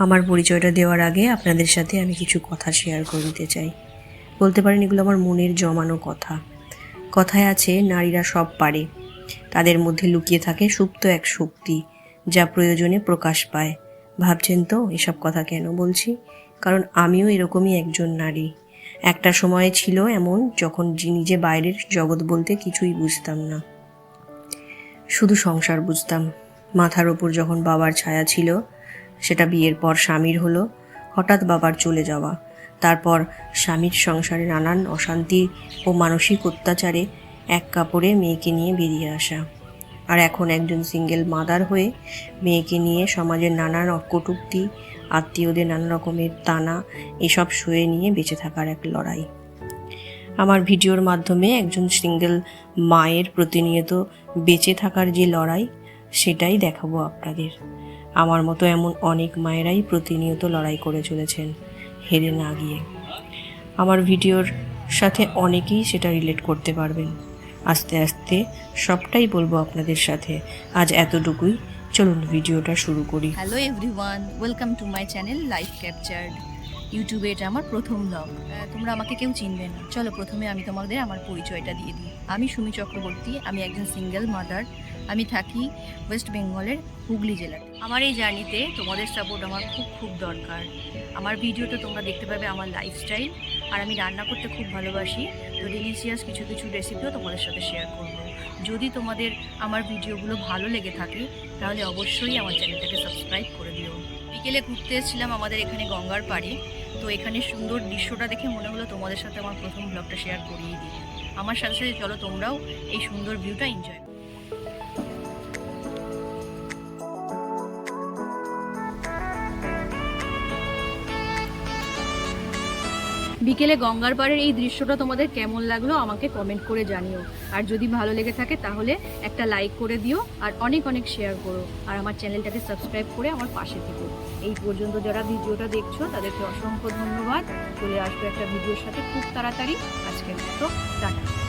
আমার পরিচয়টা দেওয়ার আগে আপনাদের সাথে আমি কিছু কথা শেয়ার করে দিতে চাই। বলতে পারেন এগুলো আমার মনের জমানো কথা। কথায় আছে, নারীরা সব পারে। তাদের মধ্যে লুকিয়ে থাকে সুপ্ত এক শক্তি, যা প্রয়োজনে প্রকাশ পায়। ভাবছেন তো এসব কথা কেন বলছি? কারণ আমিও এরকমই একজন নারী। একটা সময় ছিল এমন যখন নিজে বাইরের জগৎ বলতে কিছুই বুঝতাম না। শুধু সংসার বুঝতাম। মাথার ওপর যখন বাবার ছায়া ছিল সেটা বিয়ের পর স্বামীর হলো, হঠাৎ বাবার চলে যাওয়া। তারপর স্বামীর সংসারে নানান অশান্তি ও মানসিক অত্যাচারে এক কাপড়ে মেয়েকে নিয়ে বেরিয়ে আসা। আর এখন একজন সিঙ্গেল মাদার হয়ে মেয়েকে নিয়ে সমাজের নানান কটূক্তি আত্মীয়দের নানা রকমের টানা এসব শুয়ে নিয়ে বেঁচে থাকার এক লড়াই। আমার ভিডিওর মাধ্যমে একজন সিঙ্গেল মায়ের প্রতিনিয়ত বেঁচে থাকার যে লড়াই, সেটাই দেখাবো আপনাদের। আমার মতো এমন অনেক মায়েরাই প্রতিনিয়ত লড়াই করে চলেছেন, হেরে না গিয়ে। আমার ভিডিওর সাথে অনেকেই সেটা রিলেট করতে পারবেন। আস্তে আস্তে সবটাই বলব আপনাদের সাথে। আজ এতটুকুই। চলুন ভিডিওটা শুরু করি। Hello everyone welcome to my channel life captured ইউটিউবে এটা আমার প্রথম ব্লগ তোমরা আমাকে কেউ চিনবে না। চলো প্রথমে আমি তোমাদের আমার পরিচয়টা দিয়ে দিই। আমি সুমি চক্রবর্তী, আমি একজন সিঙ্গেল মাদার আমি থাকি ওয়েস্ট বেঙ্গলের হুগলি জেলাতে। আমার এই জার্নিতে তোমাদের সাপোর্ট আমার খুব খুব দরকার। আমার ভিডিওতে তোমরা দেখতে পাবে আমার লাইফস্টাইল আর আমি রান্না করতে খুব ভালোবাসি। তো ডিলিশিয়াস কিছু কিছু রেসিপিও তোমাদের সাথে শেয়ার করব। যদি তোমাদের আমার ভিডিওগুলো ভালো লেগে থাকে, তাহলে অবশ্যই আমার চ্যানেলটাকে সাবস্ক্রাইব করে দিও। বিকেলে ঘুরতে এসেছিলাম আমাদের এখানে গঙ্গার পাড়ে। তো এখানে সুন্দর দৃশ্যটা দেখে মনে হলো তোমাদের সাথে আমার প্রথম ব্লগটা শেয়ার করিয়ে দিই। আমার সাথে সাথে চলো তোমরাও এই সুন্দর ভিউটা এনজয় বিকেলে গঙ্গার পাড়ের এই দৃশ্যটা তোমাদের কেমন লাগল আমাকে কমেন্ট করে জানিও। আর যদি ভালো লেগে থাকে তাহলে একটা লাইক করে দিও আর অনেক অনেক শেয়ার করো। আর আমার চ্যানেলটাকে সাবস্ক্রাইব করে আমার পাশে থেকো। এই পর্যন্ত যারা ভিডিওটা দেখছ তাদেরকে অসংখ্য ধন্যবাদ। চলে আসবে একটা ভিডিওর সাথে খুব তাড়াতাড়ি। আজকের মতো টাটা।